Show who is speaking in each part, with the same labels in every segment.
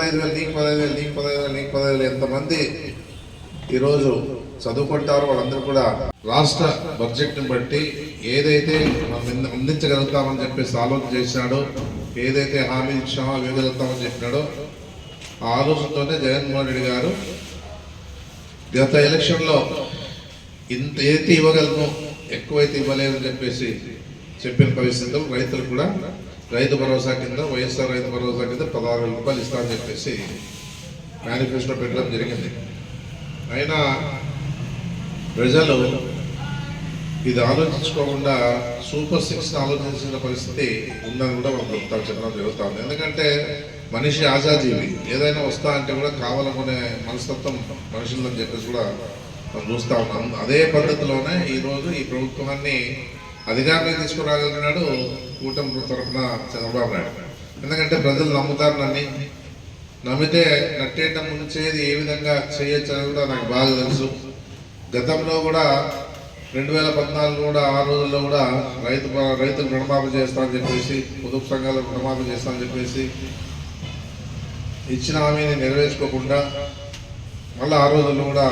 Speaker 1: పదహైదు వేలు నీకు పదహైదు వేలు నీకు పదహైదు వేలు నీకు పదహైదు వేలు ఎంతమంది ఈరోజు చదువుకుంటారో వాళ్ళందరూ కూడా రాష్ట్ర బడ్జెట్ని బట్టి ఏదైతే మనం అందించగలుగుతామని చెప్పేసి ఆలోచన చేసినాడో ఏదైతే హామీ ఇచ్చామో అవి ఇవ్వగలుగుతామని చెప్పినాడో. ఆ ఆలోచనతోనే జగన్మోహన్ రెడ్డి గారు గత ఎలక్షన్లో ఇంత ఏదైతే ఇవ్వగలను ఎక్కువైతే ఇవ్వలేదని చెప్పేసి చెప్పిన పరిస్థితులు రైతులు కూడా రైతు భరోసా కింద వైఎస్ఆర్ రైతు భరోసా కింద పదహారు వేల రూపాయలు ఇస్తామని చెప్పేసి మేనిఫెస్టో పెట్టడం జరిగింది. అయినా ప్రజలు ఇది ఆలోచించుకోకుండా సూపర్ సిక్స్ని ఆలోచించిన పరిస్థితి ఉందని కూడా మనం చెప్తాం చెప్పడం జరుగుతుంది. ఎందుకంటే మనిషి ఆజాజీవి. ఏదైనా వస్తా అంటే కూడా కావాలనుకునే మనస్తత్వం మనుషులని చెప్పేసి కూడా మనం చూస్తా ఉన్నాం. అదే పద్ధతిలోనే ఈరోజు ఈ ప్రభుత్వాన్ని అధికారంలో తీసుకురాగలిగినాడు కూటమి తరఫున చంద్రబాబు నాయుడు. ఎందుకంటే ప్రజలు నమ్ముతారు నన్ను నమ్మితే నట్టేట ముంచేది ఏ విధంగా చేయొచ్చు అని కూడా నాకు బాగా తెలుసు. గతంలో కూడా రెండు వేల పద్నాలుగు కూడా ఆ రోజుల్లో కూడా రైతు రైతులు రుణమాఫీ చేస్తామని చెప్పేసి పొదుపు సంఘాలకు రుణమాఫీ చేస్తామని చెప్పేసి ఇచ్చిన హామీని నెరవేర్చుకోకుండా మళ్ళీ ఆ రోజుల్లో కూడా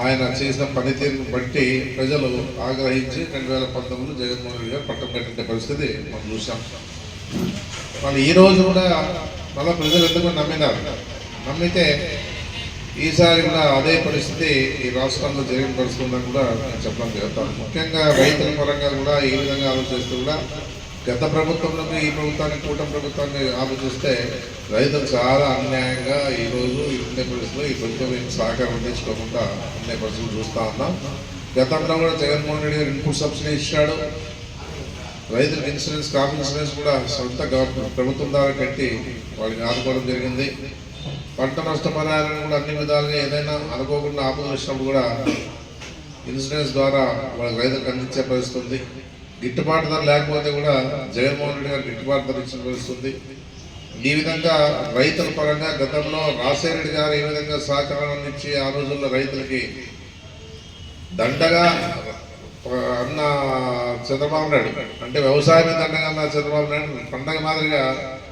Speaker 1: ఆయన చేసిన పనితీరును బట్టి ప్రజలు ఆగ్రహించి రెండు వేల పంతొమ్మిదిలో జగన్మోహన్ రెడ్డి గారు పట్టం కట్టిన పరిస్థితి మనం చూసాం మళ్ళీ ఈ రోజు కూడా మళ్ళీ ప్రజలు ఎందుకు నమ్మినారు? నమ్మితే ఈసారి కూడా అదే పరిస్థితి ఈ రాష్ట్రంలో జరిగిన పరిస్థితి ఉందని కూడా నేను చెప్పడం జరుగుతాను ముఖ్యంగా రైతుల పరంగా కూడా ఈ విధంగా ఆలోచిస్తూ కూడా గత ప్రభుత్వంలోకి ఈ ప్రభుత్వానికి కూటమి ప్రభుత్వాన్ని ఆలోచిస్తే రైతులు చాలా అన్యాయంగా ఈ రోజు ఉండే పరిస్థితుల్లో ఈ ప్రభుత్వం ఏం సహకారం అందించుకోకుండా ఉండే పరిస్థితులు చూస్తూ ఉన్నాం. గతంలో కూడా జగన్మోహన్ రెడ్డి గారు ఇన్పుట్ సబ్సిడీ ఇచ్చాడు రైతులకు ఇన్సూరెన్స్ క్రాప్ ఇన్సూరెన్స్ కూడా సొంత గవర్నమెంట్ ప్రభుత్వం ద్వారా కట్టి వాళ్ళకి ఆదుకోవడం జరిగింది. పంట నష్టపరిహారాన్ని కూడా అన్ని విధాలుగా ఏదైనా అనుకోకుండా ఆపదలు వచ్చినప్పుడు కూడా ఇన్సూరెన్స్ ద్వారా వాళ్ళకి రైతులకు అందించే పరిస్థితి ఉంది. గిట్టుబాటు ధర లేకపోతే కూడా జగన్మోహన్ రెడ్డి గారు గిట్టుబాటు ధర ఇచ్చిన పరిస్థితుంది ఈ విధంగా రైతుల పరంగా గతంలో రాజశేఖర గారు ఏ విధంగా సహకారం ఇచ్చి ఆ రోజుల్లో రైతులకి దండగా అన్న చంద్రబాబు నాయుడు అంటే వ్యవసాయం దండగా అన్న చంద్రబాబు నాయుడు పండగ మాదిరిగా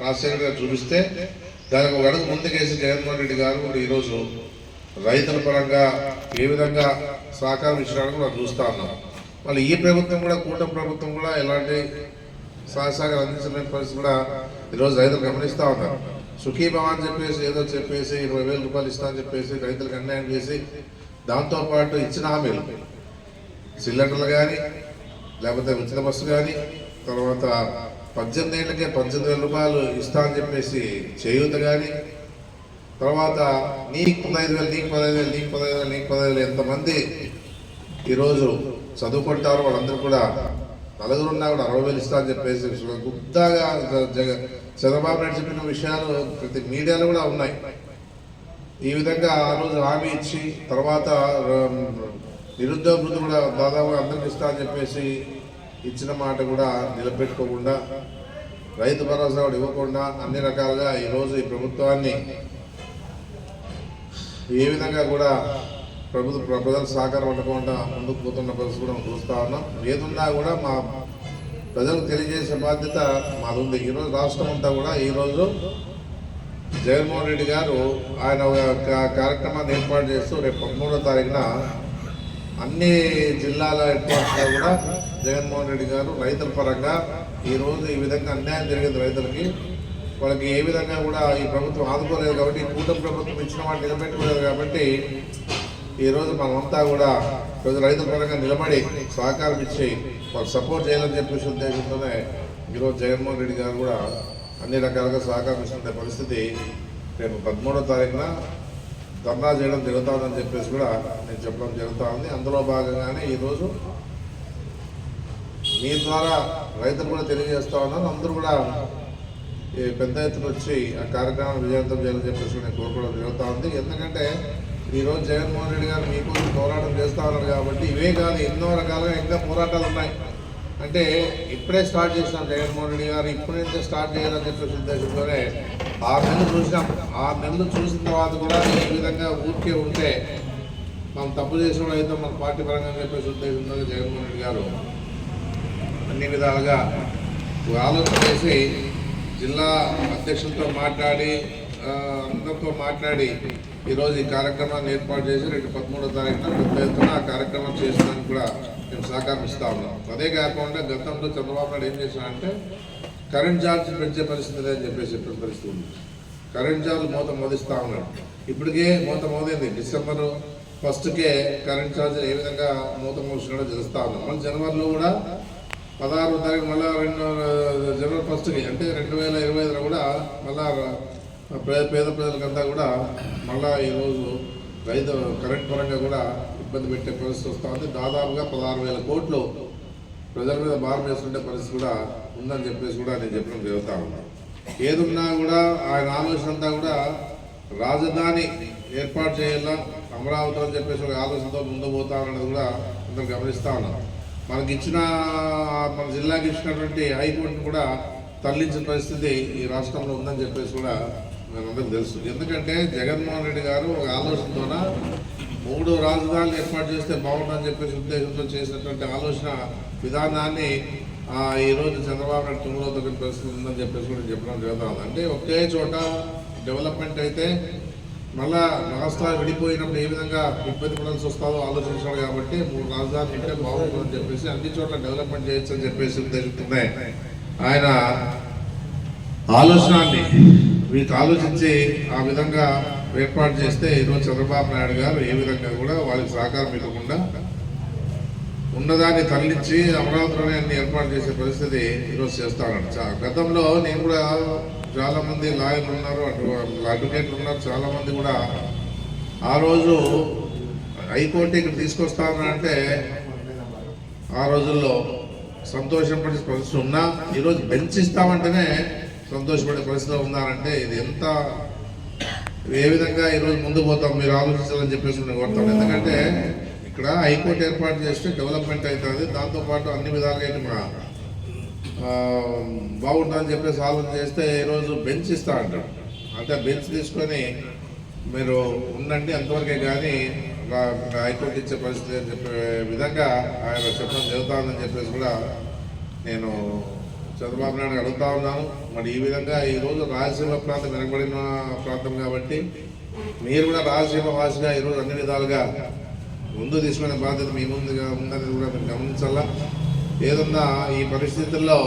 Speaker 1: రాజశేఖర్ గారు చూపిస్తే దానికి ఒక అడుగు ముందుకేసి జగన్మోహన్ రెడ్డి గారు కూడా ఈరోజు రైతుల పరంగా ఏ విధంగా సహకారం ఇచ్చడానికి కూడా చూస్తా ఉన్నాం. మళ్ళీ ఈ ప్రభుత్వం కూడా కూటమి ప్రభుత్వం కూడా ఎలాంటి సహసాగం అందించలేని పరిస్థితి కూడా ఈరోజు రైతులు గమనిస్తూ ఉన్నారు. సుఖీభవ అని చెప్పేసి ఏదో చెప్పేసి ఇరవై వేల రూపాయలు ఇస్తా అని చెప్పేసి రైతులకు అన్యాయం చేసి దాంతోపాటు ఇచ్చిన హామీలు. సిలిండర్లు కానీ లేకపోతే ఉచిత బస్సు కానీ తర్వాత పద్దెనిమిది ఏళ్ళకే పద్దెనిమిది వేల రూపాయలు ఇస్తా అని చెప్పేసి చేయూత కానీ తర్వాత నీకు పదహైదు వేలు నీకు పదహైదు వేలు నీకు పదహైదు వేలు నీకు పదహైదు వేలు ఎంతమంది ఈరోజు చదువుకుంటారు వాళ్ళందరూ కూడా నలుగురు ఉన్నా కూడా అరవై వేలు ఇస్తా అని చెప్పేసి గుప్తాగా జగ చంద్రబాబు నాయుడు చెప్పిన విషయాలు ప్రతి మీడియాలో కూడా ఉన్నాయి. ఈ విధంగా ఆ రోజు హామీ ఇచ్చి తర్వాత నిరుద్యోగ వృద్ధి కూడా దాదాపు అందరికి ఇస్తా అని చెప్పేసి ఇచ్చిన మాట కూడా నిలబెట్టుకోకుండా రైతు భరోసా కూడా ఇవ్వకుండా అన్ని రకాలుగా ఈరోజు ఈ ప్రభుత్వాన్ని ఏ విధంగా కూడా ప్రభుత్వ ప్రజల సహకారం ఉండకుండా ముందుకు పోతున్న పరిస్థితి కూడా చూస్తూ చూస్తా ఉన్నాం. ఏదున్నా కూడా మా ప్రజలకు తెలియజేసే బాధ్యత మాది ఉంది. ఈరోజు రాష్ట్రం అంతా కూడా ఈరోజు జగన్మోహన్ రెడ్డి గారు ఆయన ఒక కార్యక్రమాన్ని ఏర్పాటు చేస్తూ రేపు పదమూడో తారీఖున అన్ని జిల్లాల ఏర్పాటుగా కూడా జగన్మోహన్ రెడ్డి గారు రైతుల పరంగా ఈరోజు ఈ విధంగా అన్యాయం జరిగింది రైతులకి. వాళ్ళకి ఏ విధంగా కూడా ఈ ప్రభుత్వం ఆదుకోలేదు కాబట్టి కూటమి ప్రభుత్వం ఇచ్చిన వాటిని నిలబెట్టుకోలేదు కాబట్టి ఈరోజు మనమంతా కూడా ప్రజలు రైతు పరంగా నిలబడి సహకారం ఇచ్చి వాళ్ళు సపోర్ట్ చేయాలని చెప్పేసి ఉద్దేశంతోనే ఈరోజు జగన్మోహన్ రెడ్డి గారు కూడా అన్ని రకాలుగా సహకారం ఇస్తున్న పరిస్థితి రేపు పదమూడో తారీఖున ధర్నా చేయడం జరుగుతుందని చెప్పేసి కూడా నేను చెప్పడం జరుగుతూ ఉంది. అందులో భాగంగానే ఈరోజు మీ ద్వారా రైతులు కూడా తెలియజేస్తా ఉన్నాను అందరూ కూడా ఈ పెద్ద ఎత్తున వచ్చి ఆ కార్యక్రమాన్ని విజయవంతం చేయాలని చెప్పేసి నేను కోరుకోవడం జరుగుతూ ఉంది. ఎందుకంటే ఈరోజు జగన్మోహన్ రెడ్డి గారు మీకు పోరాటం చేస్తూ ఉన్నారు కాబట్టి ఇవే కాదు ఎన్నో రకాలుగా ఇంకా పోరాటాలు ఉన్నాయి. అంటే ఇప్పుడే స్టార్ట్ చేసినాం జగన్మోహన్ రెడ్డి గారు ఇప్పటి నుంచే స్టార్ట్ చేయాలని చెప్పేసి ఉద్దేశంతోనే ఆరు నెలలు చూసినాం. ఆరు నెలలు చూసిన తర్వాత కూడా ఈ విధంగా ఊరికే ఉంటే మనం తప్పు చేసిన అయితే మన పార్టీ పరంగా చెప్పే చెప్పేసి ఉద్దేశంతో జగన్మోహన్ రెడ్డి గారు అన్ని విధాలుగా ఆలోచన చేసి జిల్లా అధ్యక్షులతో మాట్లాడి అందరితో మాట్లాడి ఈరోజు ఈ కార్యక్రమాన్ని ఏర్పాటు చేసి రెండు పదమూడో తారీఖున పెద్ద ఎత్తున ఆ కార్యక్రమం చేసడానికి కూడా మేము సహకారం ఇస్తా ఉన్నాం అదే కాకుండా గతంలో చంద్రబాబు నాయుడు ఏం చేశారంటే కరెంట్ ఛార్జ్ పెంచే పరిస్థితి లేదని చెప్పేసి చెప్పిన పరిస్థితి ఉంది. కరెంట్ ఛార్జ్ మూత మోదిస్తా ఉన్నాడు. ఇప్పటికే మూత మోదైంది. డిసెంబర్ ఫస్ట్కే కరెంట్ ఛార్జ్ ఏ విధంగా మూత మోసినాడో తెలుస్తా ఉన్నాం మళ్ళీ జనవరిలో కూడా పదహారు తారీఖు మళ్ళీ రెండు జనవరి ఫస్ట్కి. అంటే రెండు వేల ఇరవై ఐదులో కూడా మళ్ళా పేద పేద ప్రజలకంతా కూడా మళ్ళా ఈరోజు రైతు కరెంట్ పరంగా కూడా ఇబ్బంది పెట్టే పరిస్థితి వస్తూ ఉంది దాదాపుగా పదహారు వేల కోట్లు ప్రజల మీద భారం వేస్తుండే పరిస్థితి కూడా ఉందని చెప్పేసి కూడా నేను చెప్పడం జరుగుతూ ఉన్నాను ఏదున్నా కూడా ఆయన ఆలోచన అంతా కూడా రాజధాని ఏర్పాటు చేయాలా అమరావతి అని చెప్పేసి ఒక ఆలోచనతో ముందు పోతా ఉన్నది కూడా అందరు గమనిస్తూ ఉన్నాం మనకి ఇచ్చిన మన జిల్లాకి ఇచ్చినటువంటి హైకోర్టును కూడా తరలించిన పరిస్థితి ఈ రాష్ట్రంలో ఉందని చెప్పేసి కూడా మనందరికీ తెలుసు. ఎందుకంటే జగన్మోహన్ రెడ్డి గారు ఒక ఆలోచనతోన మూడు రాజధానులు ఏర్పాటు చేస్తే బాగుంటుందని చెప్పేసి ఉద్దేశంతో చేసినటువంటి ఆలోచన విధానాన్ని ఈరోజు ఈ రోజు చంద్రబాబు నాయుడు తుంగలో తగిన పరిస్థితి ఉందని చెప్పేసి కూడా చెప్పడం జరుగుతుంది. అంటే ఒకే చోట డెవలప్మెంట్ అయితే మళ్ళా రాష్ట్రాలు విడిపోయినప్పుడు ఏ విధంగా ఇబ్బంది పడాల్సి వస్తుందో ఆలోచించాడు కాబట్టి మూడు రాజధానులు ఉంటే బాగుంటుందని చెప్పేసి అన్ని చోట్ల డెవలప్మెంట్ చేయొచ్చు అని చెప్పేసి ఉద్దేశంతోనే ఆయన ఆలోచనాన్ని వీటి ఆలోచించి ఆ విధంగా ఏర్పాటు చేస్తే ఈరోజు చంద్రబాబు నాయుడు గారు ఏ విధంగా కూడా వాళ్ళకి సహకారం ఇవ్వకుండా ఉన్నదాన్ని తరలించి అమరావతిలోనే అన్ని ఏర్పాటు చేసే పరిస్థితి ఈరోజు చేస్తాను గతంలో నేను కూడా చాలా మంది లాయర్లు ఉన్నారు అటు అడ్వకేట్లు ఉన్నారు చాలా మంది కూడా ఆ రోజు హైకోర్టు ఇక్కడ తీసుకొస్తానంటే ఆ రోజుల్లో సంతోషపడే పరిస్థితి ఉన్నా ఈరోజు బెంచ్ ఇస్తామంటేనే సంతోషపడే పరిస్థితిలో ఉన్నారంటే ఇది ఎంత ఏ విధంగా ఈరోజు ముందు పోతాం మీరు ఆలోచించాలని చెప్పేసి నేను కోరుతాను. ఎందుకంటే ఇక్కడ హైకోర్టు ఏర్పాటు చేస్తే డెవలప్మెంట్ అవుతుంది. దాంతోపాటు అన్ని విధాలుగా ఇటు మా బాగుంటుందని చెప్పేసి ఆలోచన చేస్తే ఈరోజు బెంచ్ ఇస్తా అంటాడు అంటే బెంచ్ తీసుకొని మీరు ఉండండి అంతవరకే కానీ హైకోర్టు ఇచ్చే పరిస్థితి అని చెప్పే విధంగా ఆయన చెప్పడం జరుగుతుందని చెప్పేసి కూడా నేను చంద్రబాబు నాయుడు అడుగుతా ఉన్నాను మరి ఈ విధంగా ఈరోజు రాయలసీమ ప్రాంతం వెనకబడిన ప్రాంతం కాబట్టి మీరు కూడా రాయలసీమ వాసిగా ఈరోజు అన్ని విధాలుగా ముందు తీసుకునే బాధ్యత మీ ముందుగా ఉందని కూడా మీరు గమనించాలా? ఏదన్నా ఈ పరిస్థితుల్లో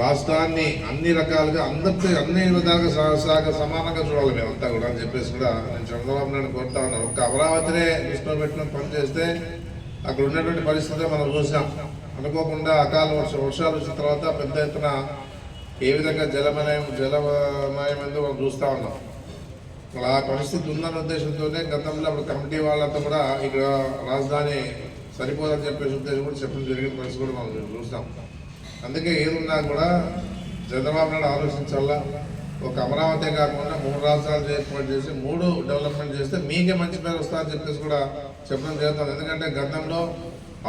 Speaker 1: రాష్ట్రాన్ని అన్ని రకాలుగా అందరితో అన్ని విధాలుగా సాగ సమానంగా చూడాలి మేమంతా కూడా అని చెప్పేసి కూడా నేను చంద్రబాబు నాయుడు కోరుతా ఉన్నాను. ఒక్క అమరావతినే దృష్టిలో పెట్టిన పని చేస్తే అక్కడ ఉన్నటువంటి పరిస్థితి మనం చూసాం. అనుకోకుండా అకాల వర్ష వర్షాలు వచ్చిన తర్వాత పెద్ద ఎత్తున ఏ విధంగా జలమయం జలమయమైందో మనం చూస్తా ఉన్నాం. అలా ఆ పరిస్థితి ఉందన్న ఉద్దేశంతోనే గతంలో అప్పుడు కమిటీ వాళ్ళంతా కూడా ఇక్కడ రాజధాని సరిపోదని చెప్పేసి ఉద్దేశం కూడా చెప్పడం జరిగిన పరిస్థితి కూడా మనం చూస్తాం. అందుకే ఏదున్నా కూడా చంద్రబాబు నాయుడు ఆలోచించాలా? ఒక అమరావతి కాకుండా మూడు రాష్ట్రాలు ఏర్పాటు చేసి మూడు డెవలప్మెంట్ చేస్తే మీకే మంచి పేరు వస్తుందని చెప్పేసి కూడా చెప్పడం జరుగుతుంది. ఎందుకంటే గతంలో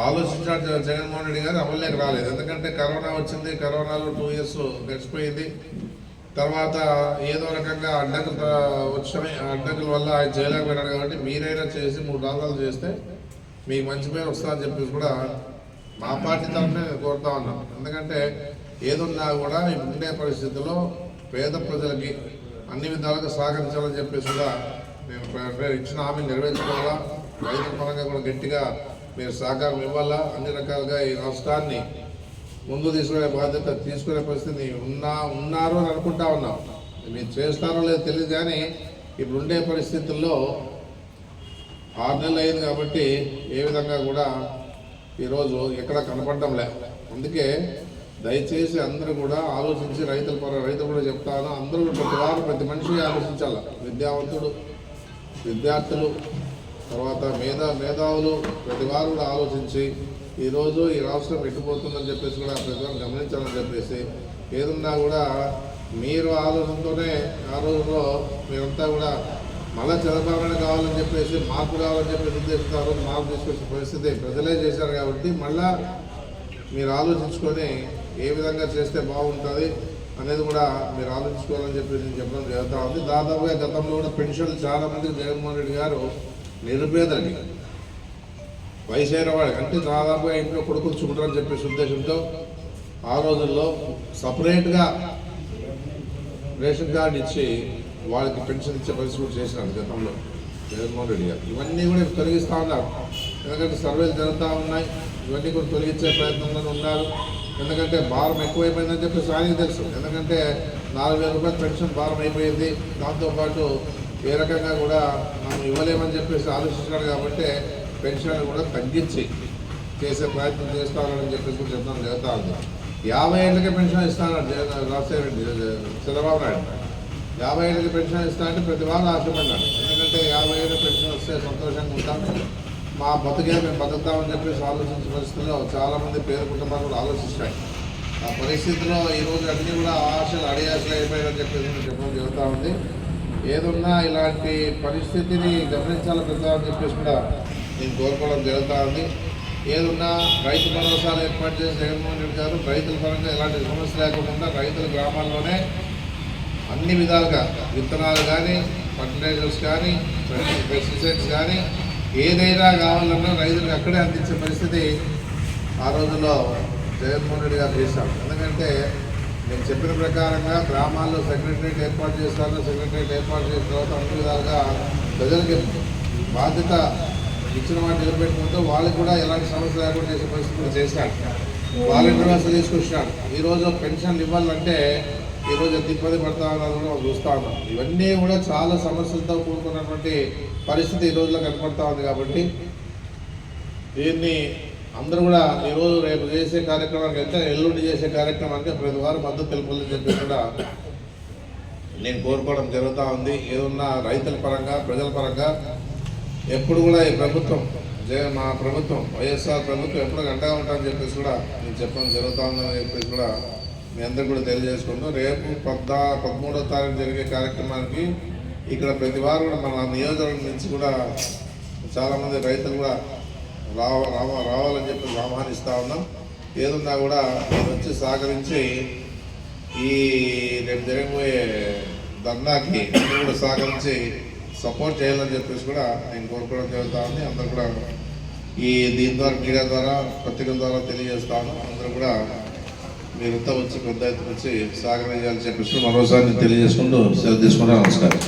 Speaker 1: ఆలోచించాడు జగన్మోహన్ రెడ్డి గారు అమలులోకి రాలేదు. ఎందుకంటే కరోనా వచ్చింది కరోనాలో టూ ఇయర్స్ గడిచిపోయింది. తర్వాత ఏదో రకంగా అడ్డంకులు వచ్చిన అడ్డంకుల వల్ల ఆయన చేయలేకపోయినాడు కాబట్టి మీరైనా చేసి మూడు రాజాలు చేస్తే మీకు మంచి పేరు వస్తుందని చెప్పేసి కూడా మా పార్టీ తరఫునే కోరుతా ఉన్నాం. ఎందుకంటే ఏదున్నా కూడా ఉండే పరిస్థితుల్లో పేద ప్రజలకి అన్ని విధాలుగా సహకరించాలని చెప్పేసి కూడా నేను ఇచ్చిన హామీ నెరవేర్చుకోవాలా? రైతు పరంగా కూడా గట్టిగా మీరు సహకారం ఇవ్వాలా? అన్ని రకాలుగా ఈ రాష్ట్రాన్ని ముందు తీసుకునే బాధ్యత తీసుకునే పరిస్థితి ఉన్నా ఉన్నారు అని అనుకుంటా ఉన్నాం. మీరు చేస్తారో లేదో తెలియదు కానీ ఇప్పుడు ఉండే పరిస్థితుల్లో ఆరు నెలలు అయింది కాబట్టి ఏ విధంగా కూడా ఈరోజు ఎక్కడ కనపడడం లే. అందుకే దయచేసి అందరూ కూడా ఆలోచించి రైతుల పర రైతులు కూడా చెప్తాను. అందరూ ప్రతి వారు ప్రతి మనిషి ఆలోచించాలి. విద్యావంతుడు విద్యార్థులు తర్వాత మేధా మేధావులు ప్రతి వారు కూడా ఆలోచించి ఈరోజు ఈ రాష్ట్రం ఎట్టుపోతుందని చెప్పేసి కూడా ప్రతి వారు గమనించాలని చెప్పేసి ఏదున్నా కూడా మీరు ఆలోచనతోనే ఆ రోజుల్లో మీరంతా కూడా మళ్ళీ చంద్రబాబు కావాలని చెప్పేసి మార్పు కావాలని చెప్పేసి ఉద్దేశంతో మార్పు తీసుకొచ్చే పరిస్థితి ప్రజలే చేశారు కాబట్టి మళ్ళా మీరు ఆలోచించుకొని ఏ విధంగా చేస్తే బాగుంటుంది అనేది కూడా మీరు ఆలోచించుకోవాలని చెప్పి నేను చెప్పడం జరుగుతూ ఉంది. దాదాపుగా గతంలో కూడా పెన్షన్లు చాలామంది జగన్మోహన్ రెడ్డి గారు నిరుపేదలకి. వయసు అయిన వాళ్ళకి అంటే దాదాపుగా ఇంట్లో కొడుకులు చెప్పేసి ఉద్దేశంతో ఆ రోజుల్లో సపరేట్గా రేషన్ కార్డు ఇచ్చి వాళ్ళకి పెన్షన్ ఇచ్చే పరిస్థితి కూడా చేసినారు గతంలో జగన్మోహన్ రెడ్డి గారు. ఇవన్నీ కూడా తొలగిస్తూ ఉన్నారు. ఎందుకంటే సర్వేలు జరుగుతూ ఉన్నాయి. ఇవన్నీ కూడా తొలగించే ప్రయత్నంలో ఉన్నారు. ఎందుకంటే భారం ఎక్కువైపోయిందని చెప్పేసి ఆయనకు తెలుసు. ఎందుకంటే నాలుగు వేల రూపాయల పెన్షన్ భారం అయిపోయింది. దాంతోపాటు ఏ రకంగా కూడా మనం ఇవ్వలేమని చెప్పేసి ఆలోచిస్తున్నాడు కాబట్టి పెన్షన్ కూడా తగ్గించి చేసే ప్రయత్నం చేస్తానని చెప్పేసి కూడా చెప్తాను జరుగుతూ యాభై ఏళ్ళకే పెన్షన్ ఇస్తానన్నాడు జగన్ రాజశేఖర రెడ్డి చంద్రబాబు నాయుడు. యాభై ఏళ్ళకి పెన్షన్ ఇస్తా అంటే ప్రతి వారం ఆశపడ్డాడు. ఎందుకంటే యాభై ఏళ్ళ పెన్షన్ వస్తే సంతోషంగా ఉంటాం. మా బతుకే మేము బతుకుతామని చెప్పేసి ఆలోచించే పరిస్థితుల్లో చాలామంది పేద కుటుంబాలు కూడా ఆలోచిస్తాయి. ఆ పరిస్థితిలో ఈరోజు అన్నీ కూడా ఆశలు అడియాశలు అయిపోయాయని చెప్పేసి చెప్పడం జరుగుతూ ఉంది. ఏదున్నా ఇలాంటి పరిస్థితిని గమనించాలి కదా అని చెప్పేసి కూడా నేను కోరుకోవడం జరుగుతూ ఉంది. ఏదున్నా రైతు భరోసాలు ఏర్పాటు చేసి జగన్మోహన్ రెడ్డి గారు రైతుల పరంగా ఎలాంటి సమస్య లేకుండా రైతుల గ్రామాల్లోనే అన్ని విధాలుగా విత్తనాలు కానీ ఫర్టిలైజర్స్ కానీ పెస్టిసైడ్స్ కానీ ఏదైనా కావాలన్నా రైతులకు అక్కడే అందించే పరిస్థితి ఆ రోజుల్లో జగన్మోహన్ రెడ్డి గారు చేశారు. ఎందుకంటే నేను చెప్పిన ప్రకారంగా గ్రామాల్లో సెక్రటరేట్ ఏర్పాటు చేస్తారు సెక్రటరేట్ ఏర్పాటు చేసిన తర్వాత అన్ని విధాలుగా ప్రజలకి బాధ్యత ఇచ్చిన వాటి నిలబెట్టుకుంటూ వాళ్ళకి కూడా ఎలాంటి సమస్య లేకుండా చేసే పరిస్థితులు కూడా చేశాడు వాలంటీర్ వ్యవస్థ తీసుకొచ్చినాడు ఈరోజు పెన్షన్లు ఇవ్వాలంటే ఈరోజు ఎంత ఇబ్బంది పడతా ఉన్నది కూడా చూస్తా ఉన్నాం. ఇవన్నీ కూడా చాలా సమస్యలతో కూడుకున్నటువంటి పరిస్థితి ఈ రోజులో కనపడతా ఉంది కాబట్టి దీన్ని అందరూ కూడా ఈరోజు రేపు చేసే కార్యక్రమానికి అయితే ఎల్లుండి చేసే కార్యక్రమానికి ప్రతి వారు మద్దతు తెలుపాలని చెప్పి కూడా నేను కోరుకోవడం జరుగుతూ ఉంది. ఏదన్నా రైతుల పరంగా ప్రజల పరంగా ఎప్పుడు కూడా ఈ ప్రభుత్వం జగ మా ప్రభుత్వం వైఎస్ఆర్ ప్రభుత్వం ఎప్పుడు గంటగా ఉంటామని చెప్పేసి కూడా నేను చెప్పడం జరుగుతూ ఉందని చెప్పేసి కూడా మీ అందరికీ కూడా తెలియజేసుకుంటూ రేపు పద్నా పదమూడో తారీఖు జరిగే కార్యక్రమానికి ఇక్కడ ప్రతి వారు కూడా మన నియోజకవర్గం నుంచి కూడా చాలామంది రైతులు కూడా రావ రావ రావాలని చెప్పి ఆహ్వానిస్తూ ఉన్నాం. ఏదున్నా కూడా వచ్చి సహకరించి ఈ రేపు జరగబోయే ధర్నాకి అందరూ కూడా సహకరించి సపోర్ట్ చేయాలని చెప్పేసి కూడా నేను కోరుకోవడం జరుగుతూ ఉంది. అందరూ కూడా ఈ దీని ద్వారా మీడియా ద్వారా పత్రికల ద్వారా తెలియజేస్తాను అందరూ కూడా మీరంతా వచ్చి పెద్ద ఎత్తున వచ్చి సహకరించాలని చెప్పేసి మరోసారి తెలియజేసుకుంటూ సెలవు తీసుకుంటాను నమస్కారం.